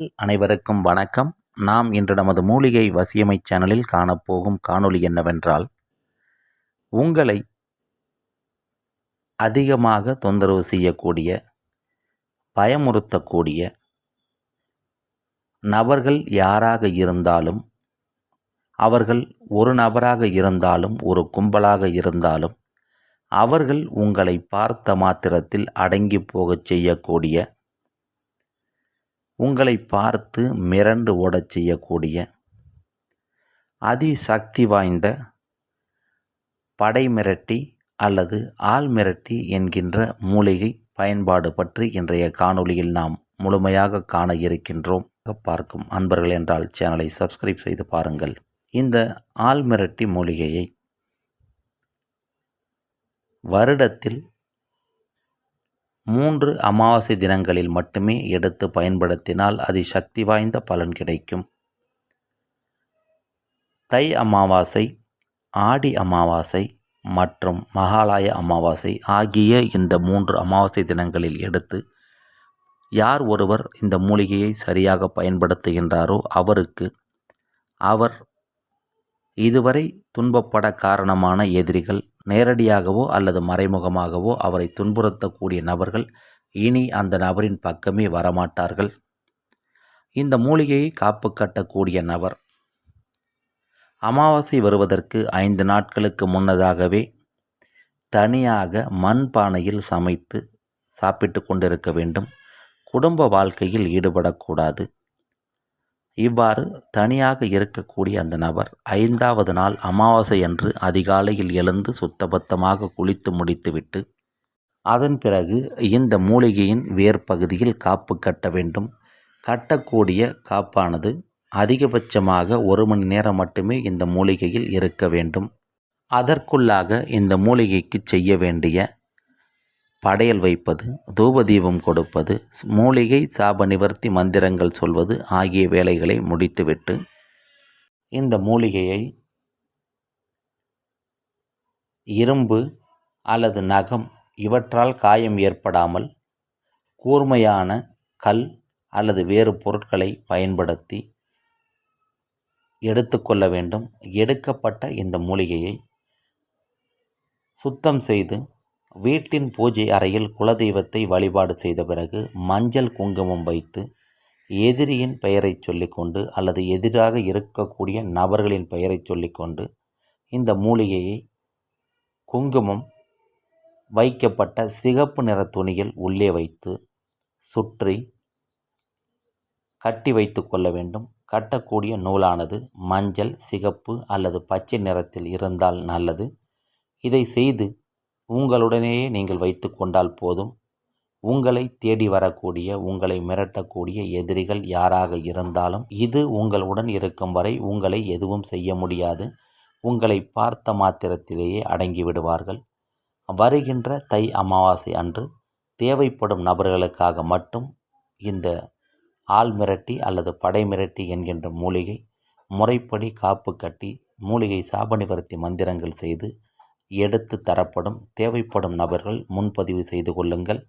அனைவருக்கும் வணக்கம். நாம் இன்று நமது மூலிகை வசியமை சேனலில் காணப்போகும் காணொளி என்னவென்றால் உங்களை அதிகமாக தொந்தரவு செய்யக்கூடிய பயமுறுத்தக்கூடிய நபர்கள் யாராக இருந்தாலும் அவர்கள் ஒரு நபராக இருந்தாலும் ஒரு கும்பலாக இருந்தாலும் அவர்கள் உங்களை பார்த்த மாத்திரத்தில் அடங்கி போகச் செய்யக்கூடிய உங்களை பார்த்து மிரண்டு ஓடச் செய்யக்கூடிய அதிசக்தி வாய்ந்த படை மிரட்டி அல்லது ஆள் மிரட்டி என்கின்ற மூலிகை பயன்பாடு பற்றி இன்றைய காணொளியில் நாம் முழுமையாக காண இருக்கின்றோம். பார்க்கும் அன்பர்கள் என்றால் சேனலை சப்ஸ்கிரைப் செய்து பாருங்கள். இந்த ஆள் மிரட்டி மூலிகையை வருடத்தில் மூன்று அமாவாசை தினங்களில் மட்டுமே எடுத்து பயன்படுத்தினால் அதி சக்தி வாய்ந்த பலன் கிடைக்கும். தை அமாவாசை ஆடி அமாவாசை மற்றும் மகாலய அமாவாசை ஆகிய இந்த மூன்று அமாவாசை தினங்களில் எடுத்து யார் ஒருவர் இந்த மூலிகையை சரியாக பயன்படுத்துகின்றாரோ அவருக்கு அவர் இதுவரை துன்பப்பட காரணமான எதிரிகள் நேரடியாகவோ அல்லது மறைமுகமாகவோ அவரை துன்புறுத்தக்கூடிய நபர்கள் இனி அந்த நபரின் பக்கமே வரமாட்டார்கள். இந்த மூலிகையை காப்பு கட்டக்கூடிய நபர். அமாவாசை வருவதற்கு ஐந்து நாட்களுக்கு முன்னதாகவே தனியாக மண் பானையில் சமைத்து சாப்பிட்டு கொண்டிருக்க வேண்டும். குடும்ப வாழ்க்கையில் ஈடுபடக்கூடாது. இவ்வாறு தனியாக இருக்கக்கூடிய அந்த நபர் ஐந்தாவது நாள் அமாவாசை அன்று அதிகாலையில் எழுந்து சுத்தபத்தமாக குளித்து முடித்துவிட்டு அதன் பிறகு இந்த மூலிகையின் வேர்பகுதியில் காப்பு கட்ட வேண்டும். கட்டக்கூடிய காப்பானது அதிகபட்சமாக ஒரு மணி நேரம் மட்டுமே இந்த மூலிகையில் இருக்க வேண்டும். அதற்குள்ளாக இந்த மூலிகைக்கு செய்ய வேண்டிய படையல் வைப்பது தூபதீபம் கொடுப்பது மூலிகை சாப நிவர்த்தி மந்திரங்கள் சொல்வது ஆகிய வேலைகளை முடித்துவிட்டு இந்த மூலிகையை இரும்பு அல்லது நகம் இவற்றால் காயம் ஏற்படாமல் கூர்மையான கல் அல்லது வேறு பொருட்களை பயன்படுத்தி எடுத்துக்கொள்ள வேண்டும். எடுக்கப்பட்ட இந்த மூலிகையை சுத்தம் செய்து வீட்டின் பூஜை அறையில் குலதெய்வத்தை வழிபாடு செய்த பிறகு மஞ்சள் குங்குமம் வைத்து எதிரியின் பெயரை சொல்லிக்கொண்டு அல்லது எதிராக இருக்கக்கூடிய நபர்களின் பெயரை சொல்லிக்கொண்டு இந்த மூலிகையை குங்குமம் வைக்கப்பட்ட சிகப்பு நிற துணியில் உள்ளே வைத்து சுற்றி கட்டி வைத்து கொள்ள வேண்டும். கட்டக்கூடிய நூலானது மஞ்சள் சிகப்பு அல்லது பச்சை நிறத்தில் இருந்தால் நல்லது. இதை செய்து உங்களுடனேயே நீங்கள் வைத்து கொண்டால் போதும். உங்களை தேடி வரக்கூடிய உங்களை மிரட்டக்கூடிய எதிரிகள் யாராக இருந்தாலும் இது உங்களுடன் இருக்கும் வரை உங்களை எதுவும் செய்ய முடியாது. உங்களை பார்த்த மாத்திரத்திலேயே அடங்கி விடுவார்கள். வருகின்ற தை அமாவாசை அன்று தேவைப்படும் நபர்களுக்காக மட்டும் இந்த ஆள் மிரட்டி அல்லது படை மிரட்டி என்கின்ற மூலிகை முறைப்படி காப்பு கட்டி மூலிகை சாப நிவர்த்தி மந்திரங்கள் செய்து எடுத்து தரப்படும் தேவைப்படும் நபர்கள் முன்பதிவு செய்து கொள்ளுங்கள்.